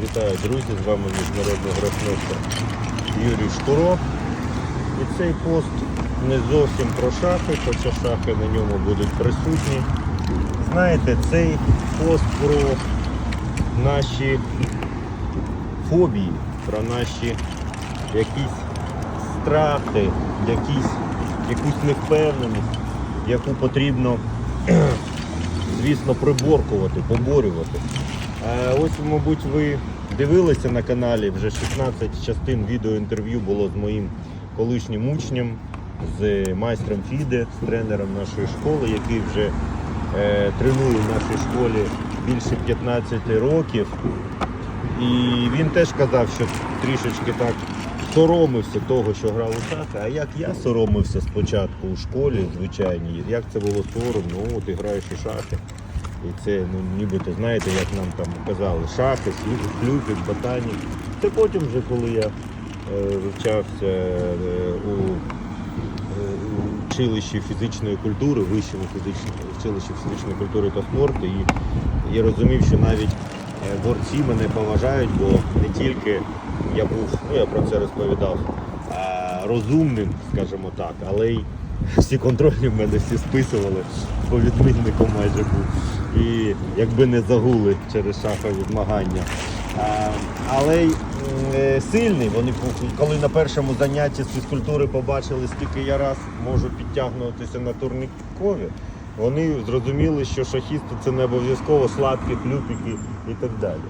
Вітаю, друзі! З вами міжнародний гроссмейстер Юрій Шкуро. І цей пост не зовсім про шахи, хоча шахи на ньому будуть присутні. Знаєте, цей пост про наші фобії, про наші якісь страхи, якісь, якусь невпевненість, яку потрібно, звісно, приборкувати, поборювати. Е, Ось, мабуть, ви дивилися на каналі, вже 16 частин відеоінтерв'ю було з моїм колишнім учнем, з майстром Фіде, з тренером нашої школи, який вже е, тренує в нашій школі більше 15 років. І він теж казав, що трішечки так соромився того, що грав у шахи. А як я соромився спочатку у школі, звичайній, як це було соромно, о, ти граєш у шахи. І це, ну, нібито, знаєте, як нам там казали, шахи, флюпік, ботанік. Це потім вже, коли я е, вивчався е, у, е, училищі фізичної культури, вищому фізичному училищі фізичної культури та спорту, і, і розумів, що навіть борці мене поважають, бо не тільки я був, ну я про це розповідав, розумним, скажімо так, але й всі контрольні в мене всі списували, по відмінником майже був. І якби не загули через шахові змагання. Але е, сильний. Вони коли на першому занятті з фізкультури побачили, скільки я раз можу підтягнутися на турнікові, вони зрозуміли, що шахісти це не обов'язково сладкі, клюпіки і так далі.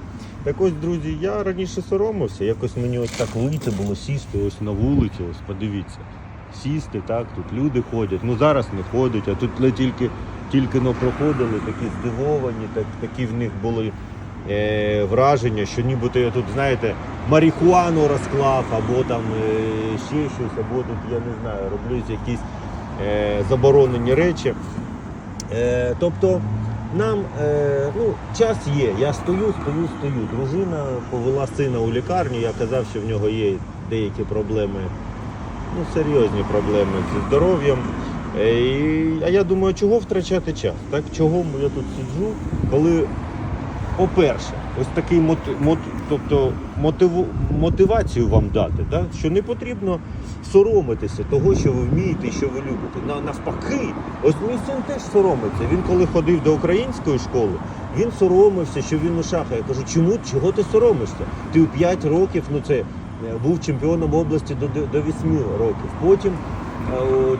Так ось, друзі, я раніше соромився, якось мені ось так лийце було сісти ось на вулиці, ось подивіться. Сісти, так, тут люди ходять. Ну зараз не ходять, а тут тільки, тільки но проходили, такі здивовані, так, такі в них були е, враження, що нібито я тут, знаєте, марихуану розклав, або там е, ще щось, або тут, я не знаю, роблю якісь е, заборонені речі. Е, тобто нам е, ну, час є. Я стою, стою, стою. Дружина повела сина у лікарню, я казав, що в нього є деякі проблеми, ну, серйозні проблеми зі здоров'ям. Е, а я думаю, чого втрачати час? Так? Чого я тут сиджу, коли, по-перше, ось такий мот, мот, тобто мотиву, мотивацію вам дати, так? що не потрібно соромитися того, що ви вмієте і що ви любите. На, навпаки, ось мій син теж соромиться. Він коли ходив до української школи, він соромився, що він у шахах. Я кажу, чому чого ти соромишся? Ти у 5 років, ну це е, був чемпіоном області до, до 8 років. Потім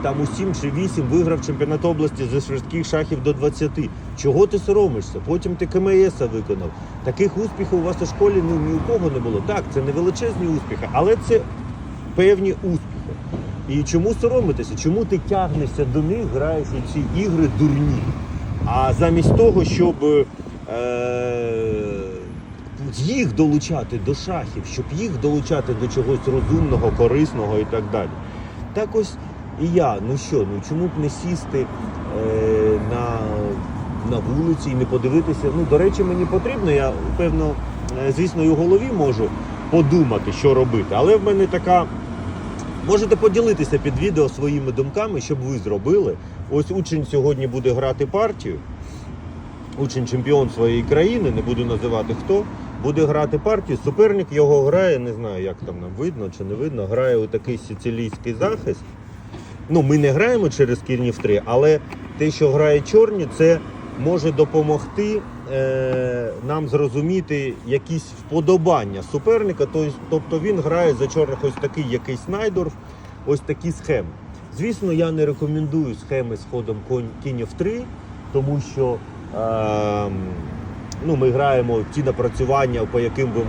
там у 7 чи 8 виграв чемпіонат області зі швидких шахів до 20. Чого ти соромишся? Потім ти КМС виконав. Таких успіхів у вас у школі ну, ні у кого не було. Так, це не величезні успіхи, але це певні успіхи. І чому соромитися? Чому ти тягнешся до них, граєш у ці ігри дурні? А замість того, щоб е- їх долучати до шахів, щоб їх долучати до чогось розумного, корисного і так далі. Так ось і я, ну що, ну чому б не сісти е- на, на вулиці і не подивитися? Ну, до речі, мені потрібно, я певно, е, звісно, і у голові можу подумати, що робити. Але в мене така Можете поділитися під відео своїми думками, що б ви зробили. Ось учень сьогодні буде грати партію. Учень чемпіон своєї країни, не буду називати хто, буде грати партію. Суперник його грає, не знаю, як там нам видно чи не видно, грає у такий сицилійський захист. Ну, ми не граємо через кінь в 3, але те, що грає чорні, це може допомогти е, нам зрозуміти якісь вподобання суперника. Тобто, він грає за чорних ось такий якийсь найдорф, ось такі схеми. Звісно, я не рекомендую схеми з ходом конь кінь в 3, тому що е, ну, ми граємо ті напрацювання, по яким ви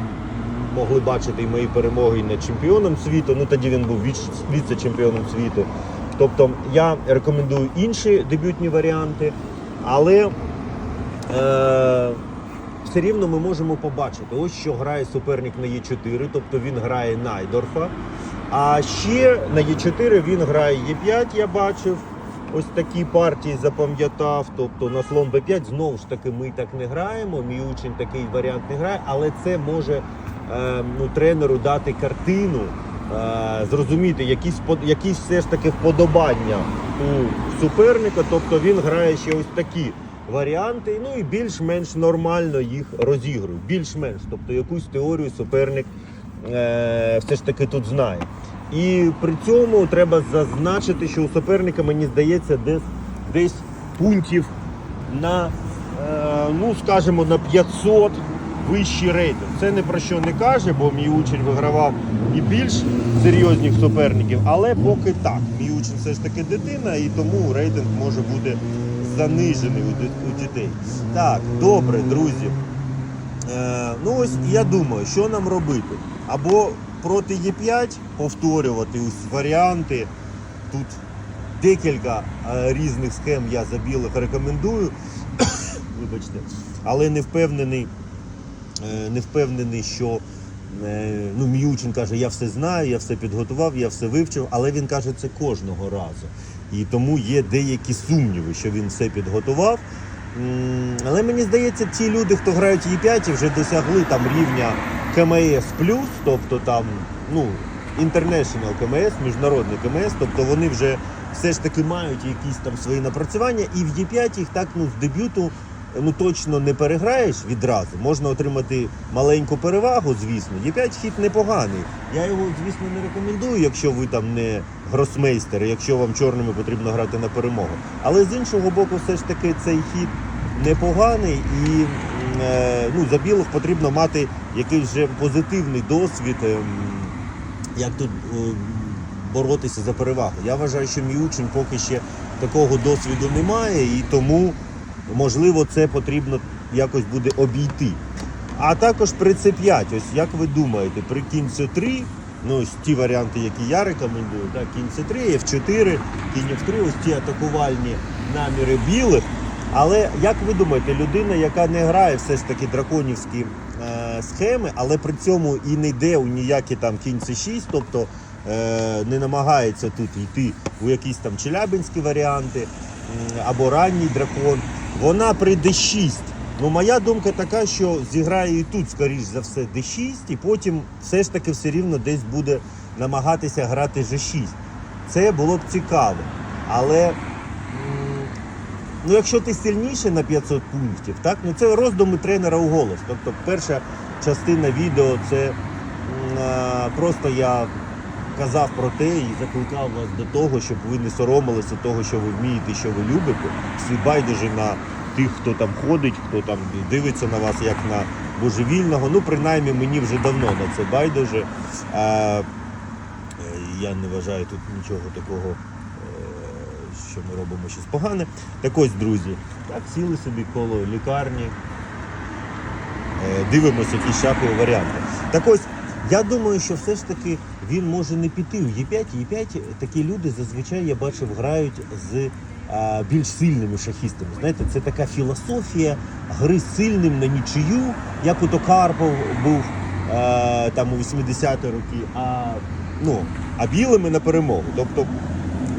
могли бачити і мої перемоги над чемпіоном світу. Ну тоді він був віце-чемпіоном світу. Тобто я рекомендую інші дебютні варіанти, але е, все рівно ми можемо побачити, ось що грає суперник на Е4, тобто він грає Найдорфа. А ще на Е4 він грає Е5, я бачив. Ось такі партії запам'ятав. Тобто на слон Б5 знову ж таки ми так не граємо. Мій учень такий варіант не грає, але це може е, ну, тренеру дати картину, зрозуміти якісь, якісь все ж таки вподобання у суперника. Тобто він грає ще ось такі варіанти, ну і більш-менш нормально їх розігрую. Більш-менш, тобто якусь теорію суперник е, все ж таки тут знає. І при цьому треба зазначити, що у суперника, мені здається, десь, десь пунктів на, е, ну скажімо, на 500 вищий рейтинг. Це не про що не каже, бо мій учень вигравав і більш серйозних суперників, але поки так. Мій учень все ж таки дитина, і тому рейтинг може бути занижений у, дітей. Так, добре, друзі. Е, ну ось я думаю, що нам робити? Або проти Є5 повторювати ось варіанти. Тут декілька е, різних схем я за білих рекомендую. Вибачте, але не впевнений, не впевнений, що е, ну, мій учень каже, я все знаю, я все підготував, я все вивчив, але він каже це кожного разу. І тому є деякі сумніви, що він все підготував. Але мені здається, ті люди, хто грають Є5, вже досягли там рівня КМС тобто там, ну, International КМС, міжнародний КМС, тобто вони вже все ж таки мають якісь там свої напрацювання, і в Є5 їх так ну, з дебюту ну, точно не переграєш відразу. Можна отримати маленьку перевагу, звісно. Є5 хід непоганий. Я його, звісно, не рекомендую, якщо ви там не гросмейстер, якщо вам чорними потрібно грати на перемогу. Але з іншого боку, все ж таки цей хід непоганий і е, ну, за білих потрібно мати якийсь вже позитивний досвід. ем, як тут е, боротися за перевагу. Я вважаю, що мій учень поки ще такого досвіду немає, і тому можливо це потрібно якось буде обійти. А також при С5, ось як ви думаєте, при кінь С3, ну ось ті варіанти, які я рекомендую, так, кінь С3, F4, кінь F3, ось ті атакувальні наміри білих. Але як ви думаєте, людина, яка не грає все ж таки драконівські е, схеми, але при цьому і не йде у ніякі там кінь С6, тобто е, не намагається тут йти у якісь там челябинські варіанти м, або ранній дракон, вона при D6. Ну, моя думка така, що зіграє і тут, скоріш за все, D6, і потім все ж таки все рівно десь буде намагатися грати G6. Це було б цікаво. Але ну, якщо ти сильніше на 500 пунктів, так, ну це роздуми тренера у голос. Тобто перша частина відео це просто я казав про те і закликав вас до того, щоб ви не соромилися того, що ви вмієте, що ви любите. Всі байдуже на тих, хто там ходить, хто там дивиться на вас як на божевільного. Ну, принаймні, мені вже давно на це байдуже. А, е, я не вважаю тут нічого такого, е, що ми робимо щось погане. Так ось, друзі, так сіли собі коло лікарні, е, дивимося якісь шахові варіанти. Так ось, я думаю, що все ж таки він може не піти у Є5. Є5 такі люди зазвичай я бачив грають з а, більш сильними шахістами. Знаєте, це така філософія гри сильним на нічию, як у Токарпов був е, там у 80-ті роки, а, ну, а білими на перемогу. Тобто,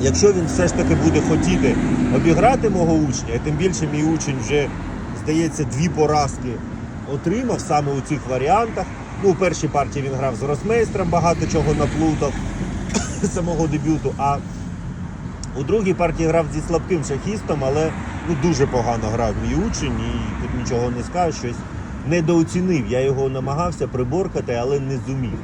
якщо він все ж таки буде хотіти обіграти мого учня, і тим більше мій учень вже, здається, дві поразки отримав саме у цих варіантах. Ну, у першій партії він грав з Росмейстром, багато чого наплутав самого дебюту. А у другій партії грав зі слабким шахістом, але ну, дуже погано грав мій учень і тут нічого не скажу, щось недооцінив. Я його намагався приборкати, але не зумів.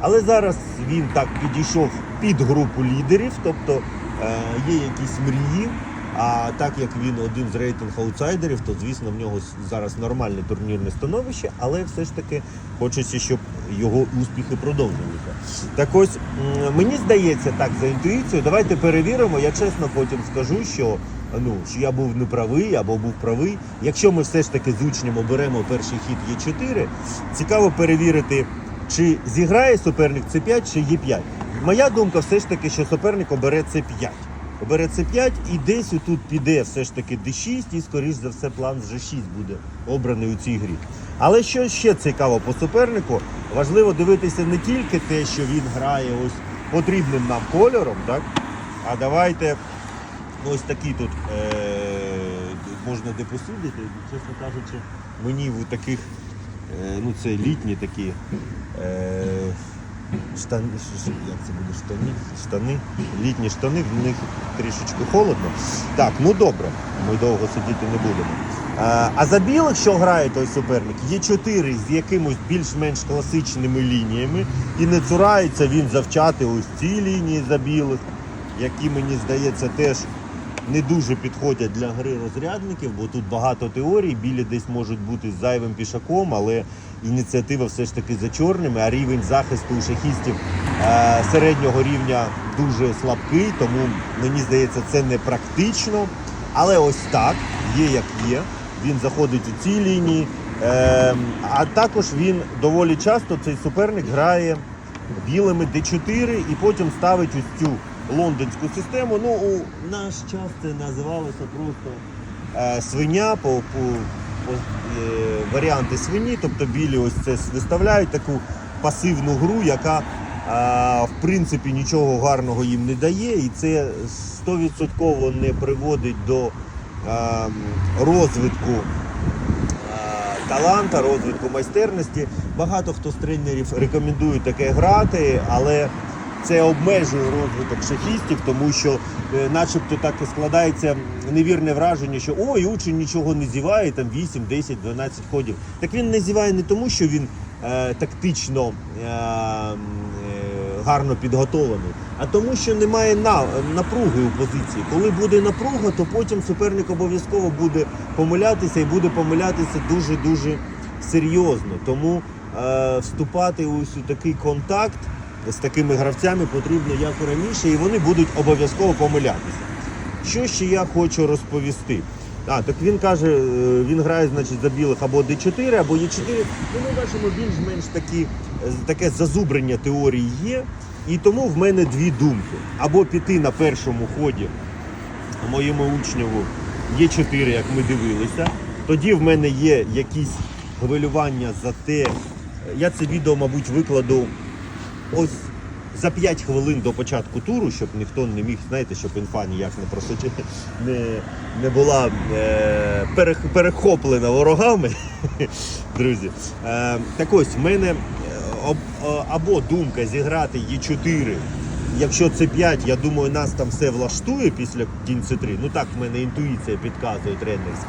Але зараз він так підійшов під групу лідерів, тобто е, є якісь мрії. А так як він один з рейтинг аутсайдерів, то звісно в нього зараз нормальне турнірне становище, але все ж таки хочеться, щоб його успіхи продовжувалися. Так ось мені здається, так за інтуїцією, давайте перевіримо. Я чесно потім скажу, що ну що я був неправий або був правий. Якщо ми все ж таки з учнем оберемо перший хід Є4, цікаво перевірити, чи зіграє суперник С5 чи Є5. Моя думка все ж таки, що суперник обере С5. Обере С5 і десь отут піде все ж таки D6 і, скоріш за все, план з G6 буде обраний у цій грі. Але що ще цікаво по супернику, важливо дивитися не тільки те, що він грає ось потрібним нам кольором, так? а давайте ось такі тут е- можна де посудити. Чесно кажучи, мені в таких, е- ну це літні такі. Е- штани, як це буде штани? Штани, літні штани, в них трішечки холодно. Так, ну добре, ми довго сидіти не будемо. А за білих, що грає той суперник, є чотири з якимось більш-менш класичними лініями, і не цурається він завчати ось ці лінії за білих, які мені здається теж не дуже підходять для гри розрядників, бо тут багато теорій. Білі десь можуть бути зайвим пішаком, але ініціатива все ж таки за чорними, а рівень захисту у шахістів е, середнього рівня дуже слабкий, тому мені здається, це не практично. Але ось так, є як є. Він заходить у ці лінії. Е, а також він доволі часто цей суперник грає білими D4 і потім ставить ось цю лондонську систему. Ну, у наш час це називалося просто е, свиня по, по, по е, варіанти свині, тобто білі ось це виставляють таку пасивну гру, яка е, в принципі нічого гарного їм не дає, і це 100% не приводить до е, розвитку е, таланта, розвитку майстерності. Багато хто з тренерів рекомендує таке грати, але це обмежує розвиток шахістів, тому що, е, начебто, так і складається невірне враження, що ой, учень нічого не зіває, там 8, 10, 12 ходів. Так він не зіває не тому, що він е, тактично е, е, гарно підготовлений, а тому, що немає на, напруги у позиції. Коли буде напруга, то потім суперник обов'язково буде помилятися і буде помилятися дуже-дуже серйозно. Тому е, вступати у такий контакт з такими гравцями потрібно як і раніше, і вони будуть обов'язково помилятися. Що ще я хочу розповісти? А, так він каже, е, він грає значить, за білих або D4, або Е4. Ну, ми бачимо більш-менш такі, е, таке зазубрення теорії є. І тому в мене дві думки. Або піти на першому ході моєму учневу Є4, як ми дивилися. Тоді в мене є якісь хвилювання за те. Я це відео, мабуть, викладу ось за 5 хвилин до початку туру, щоб ніхто не міг, знаєте, щоб інфа ніяк не просочити, не, не була е, перех, перехоплена ворогами. Друзі. Е, так ось, в мене е, е, або думка зіграти Є4. Якщо це 5, я думаю, нас там все влаштує після кінця 3. Ну так в мене інтуїція підказує тренерська.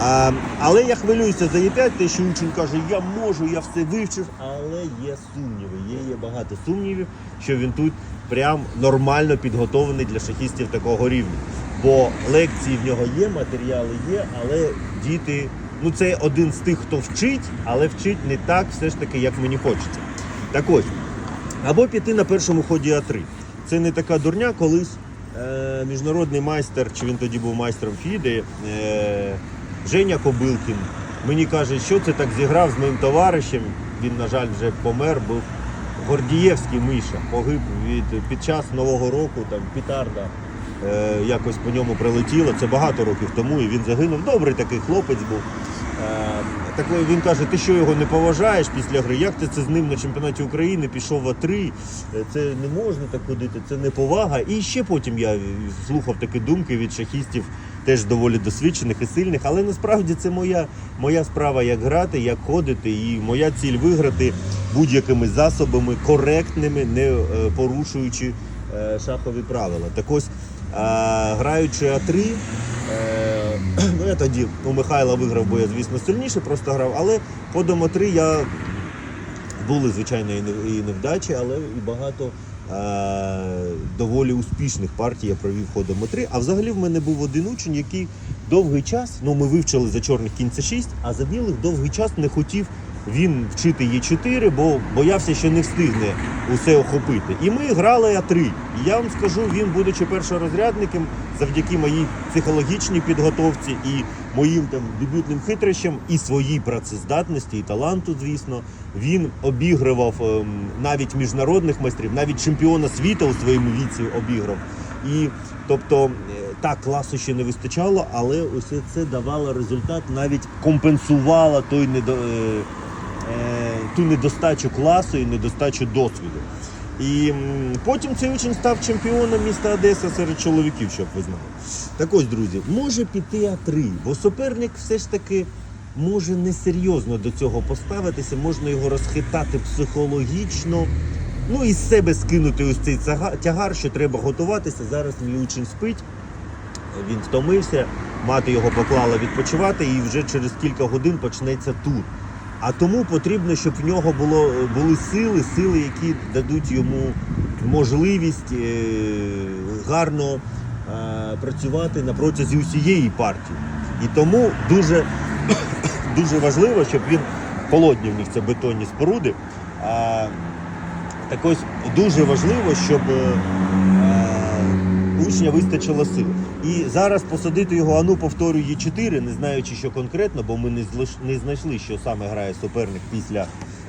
А, але я хвилююся за Е5, те, що учень каже, я можу, я все вивчив, але є сумніви. Є, є багато сумнівів, що він тут прям нормально підготовлений для шахістів такого рівня. Бо лекції в нього є, матеріали є, але діти, ну це один з тих, хто вчить, але вчить не так, все ж таки, як мені хочеться. Так ось, або піти на першому ході А3. Це не така дурня, колись е, міжнародний майстер, чи він тоді був майстром Фіди, е, Женя Кобилкін. Мені каже, що це так зіграв з моїм товаришем. Він, на жаль, вже помер, був Гордієвський Миша, погиб від, під час Нового року, там пітарда е, якось по ньому прилетіло. Це багато років тому, і він загинув. Добрий такий хлопець був. Е, так він каже, ти що його не поважаєш після гри? Як ти це з ним на чемпіонаті України пішов в А3? Е, Це не можна так ходити, це не повага. І ще потім я слухав такі думки від шахістів, теж доволі досвідчених і сильних. Але насправді це моя, моя справа, як грати, як ходити, і моя ціль виграти будь-якими засобами, коректними, не е, порушуючи е, шахові правила. Так ось, е, граючи А3. Е, ну я тоді у Михайла виграв, бо я, звісно, сильніше просто грав, але по домо 3 я були, звичайно, і невдачі, але і багато е, доволі успішних партій я провів ходом 3 А взагалі в мене був один учень, який довгий час, ну ми вивчили за чорних кінця 6, а за білих довгий час не хотів він вчити Є4, бо боявся, що не встигне усе охопити. І ми грали А3. І я вам скажу, він, будучи першорозрядником, завдяки моїй психологічній підготовці і моїм там дебютним хитрощам, і своїй працездатності, і таланту, звісно, він обігрував ем, навіть міжнародних майстрів, навіть чемпіона світу у своєму віці обіграв. І тобто е, так, класу ще не вистачало, але ось це давало результат, навіть компенсувало той недо, е, ту недостачу класу і недостачу досвіду. І потім цей учень став чемпіоном міста Одеса серед чоловіків, щоб ви знали. Так ось, друзі, може піти А3, бо суперник все ж таки може несерйозно до цього поставитися, можна його розхитати психологічно. Ну і з себе скинути ось цей тягар, що треба готуватися. Зараз мій учень спить, він втомився, мати його поклала відпочивати, і вже через кілька годин почнеться тур. А тому потрібно, щоб в нього було, були сили, сили, які дадуть йому можливість е, гарно е, працювати на протязі усієї партії. І тому дуже, дуже важливо, щоб він холодні в них це бетонні споруди. А, так ось дуже важливо, щоб е, учня вистачило сил. І зараз посадити його, ану повторюю, є 4 не знаючи, що конкретно, бо ми не, знайшли, що саме грає суперник після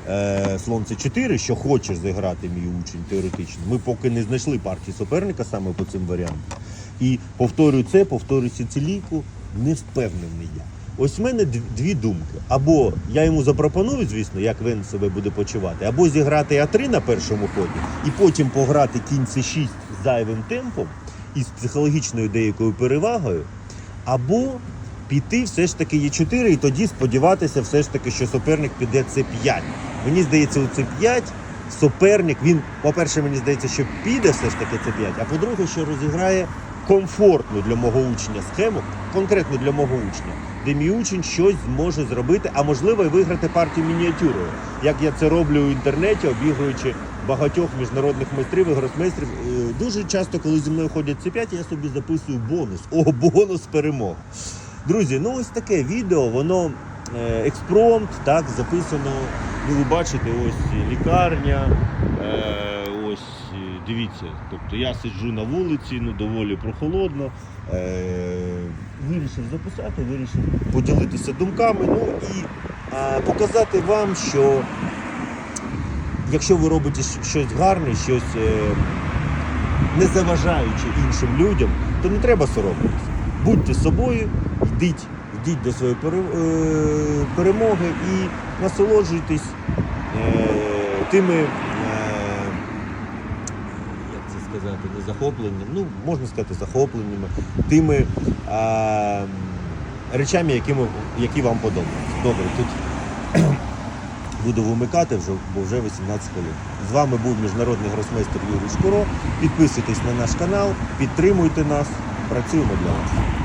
е, Слонце 4, що хоче зіграти мій учень теоретично. Ми поки не знайшли партії суперника саме по цим варіантам. І повторюю це, повторюю Сицилійку, не впевнений я. Ось в мене дві думки. Або я йому запропоную, звісно, як він себе буде почувати, або зіграти А3 на першому ході, і потім пограти кінь С6 зайвим темпом і з психологічною деякою перевагою, або піти все ж таки Е4 і тоді сподіватися все ж таки, що суперник піде С5. Мені здається, у С5 суперник, він, по-перше, мені здається, що піде все ж таки С5, а по-друге, що розіграє комфортну для мого учня схему, конкретно для мого учня, де мій учень щось зможе зробити, а можливо і виграти партію мініатюрою, як я це роблю в інтернеті, обігруючи багатьох міжнародних майстрів і гросмейстрів. Е, Дуже часто, коли зі мною ходять С5, я собі записую бонус. О, бонус перемог. Друзі, ну ось таке відео, воно е, експромт, так, записано. Ну, ви бачите, ось лікарня, е, ось дивіться. Тобто я сиджу на вулиці, ну доволі прохолодно. Вирішив записати, вирішив поділитися думками. Ну і е, показати вам, що якщо ви робите щось гарне, щось е, не заважаючи іншим людям, то не треба соромитися. Будьте собою, йдіть, йдіть до своєї е, перемоги і насолоджуйтесь е, тими, як це сказати, не захопленням, ну можна сказати, захопленнями, тими речами, які вам подобаються. Добре, тут буду вимикати вже, бо вже 18 хвилин. З вами був міжнародний гросмейстер Юрій Шкуро. Підписуйтесь на наш канал, підтримуйте нас, працюємо для вас.